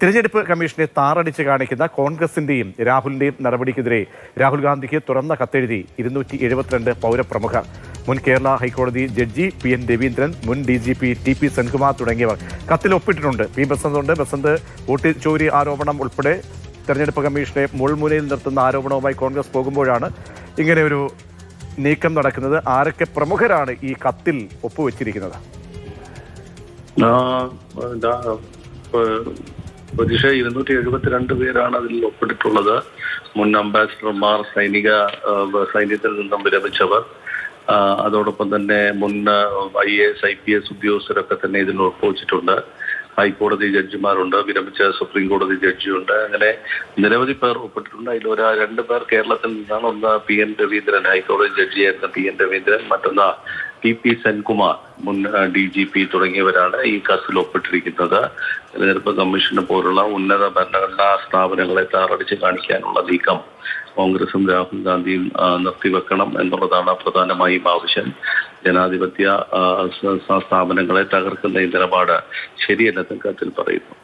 തിരഞ്ഞെടുപ്പ് കമ്മീഷനെ താറടിച്ച് കാണിക്കുന്ന കോൺഗ്രസിന്റെയും രാഹുലിന്റെയും നടപടിക്കെതിരെ രാഹുൽ ഗാന്ധിക്ക് തുറന്ന കത്തെഴുതി ഇരുന്നൂറ്റി എഴുപത്തിരണ്ട് പൗരപ്രമുഖർ മുൻ കേരള ഹൈക്കോടതി ജഡ്ജി പി എൻ രവീന്ദ്രൻ മുൻ D G P T P Senkumar തുടങ്ങിയവർ കത്തിൽ ഒപ്പിട്ടിട്ടുണ്ട്. പി ബസന്ത് ഉണ്ട്. ബസന്ത് വോട്ട് ചോരി ആരോപണം ഉൾപ്പെടെ തെരഞ്ഞെടുപ്പ് കമ്മീഷനെ മുൾമുനയിൽ നിർത്തുന്ന ആരോപണവുമായി കോൺഗ്രസ് പോകുമ്പോഴാണ് ഇങ്ങനെ ഒരു നീക്കം നടക്കുന്നത്. ആരൊക്കെ പ്രമുഖരാണ് ഈ കത്തിൽ ഒപ്പുവെച്ചിരിക്കുന്നത്? ഇതാ, ഇരുന്നൂറ്റി എഴുപത്തിരണ്ട് പേരാണ് അതിൽ ഒപ്പിട്ടിട്ടുള്ളത്. മുൻ അംബാസിഡർമാർ സൈനിക സൈന്യത്തിൽ നിന്നും വിരമിച്ചവർ. അതോടൊപ്പം തന്നെ മുൻ I A S I P S ഉദ്യോഗസ്ഥരൊക്കെ തന്നെ ഇതിൽ ഒപ്പുവെച്ചിട്ടുണ്ട്. ഹൈക്കോടതി ജഡ്ജിമാരുണ്ട് വിരമിച്ച സുപ്രീം കോടതി ജഡ്ജിയുണ്ട്. അങ്ങനെ നിരവധി പേർ ഒപ്പിട്ടിട്ടുണ്ട്. അതിൽ ഒരു രണ്ട് പേർ കേരളത്തിൽ നിന്നാണ്. ഒന്ന് പി എൻ രവീന്ദ്രൻ ഹൈക്കോടതി ജഡ്ജിയായിരുന്ന പി എൻ രവീന്ദ്രൻ മറ്റൊന്ന് ടി പി സെൻകുമാർ മുൻ ഡി ജി പി തുടങ്ങിയവരാണ് ഈ കേസിൽ ഒപ്പിട്ടിരിക്കുന്നത്. തെരഞ്ഞെടുപ്പ് കമ്മീഷനെ പോലുള്ള ഉന്നത ഭരണഘടനാ സ്ഥാപനങ്ങളെ താറടിച്ച് കാണിക്കാനുള്ള നീക്കം കോൺഗ്രസും രാഹുൽ ഗാന്ധിയും നിർത്തിവെക്കണം എന്നുള്ളതാണ് പ്രധാനമായും ആവശ്യം. ജനാധിപത്യ സ്ഥാപനങ്ങളെ തകർക്കുന്ന ഈ നിലപാട് ശരിയല്ലെന്ന് കത്തിൽ പറയുന്നു.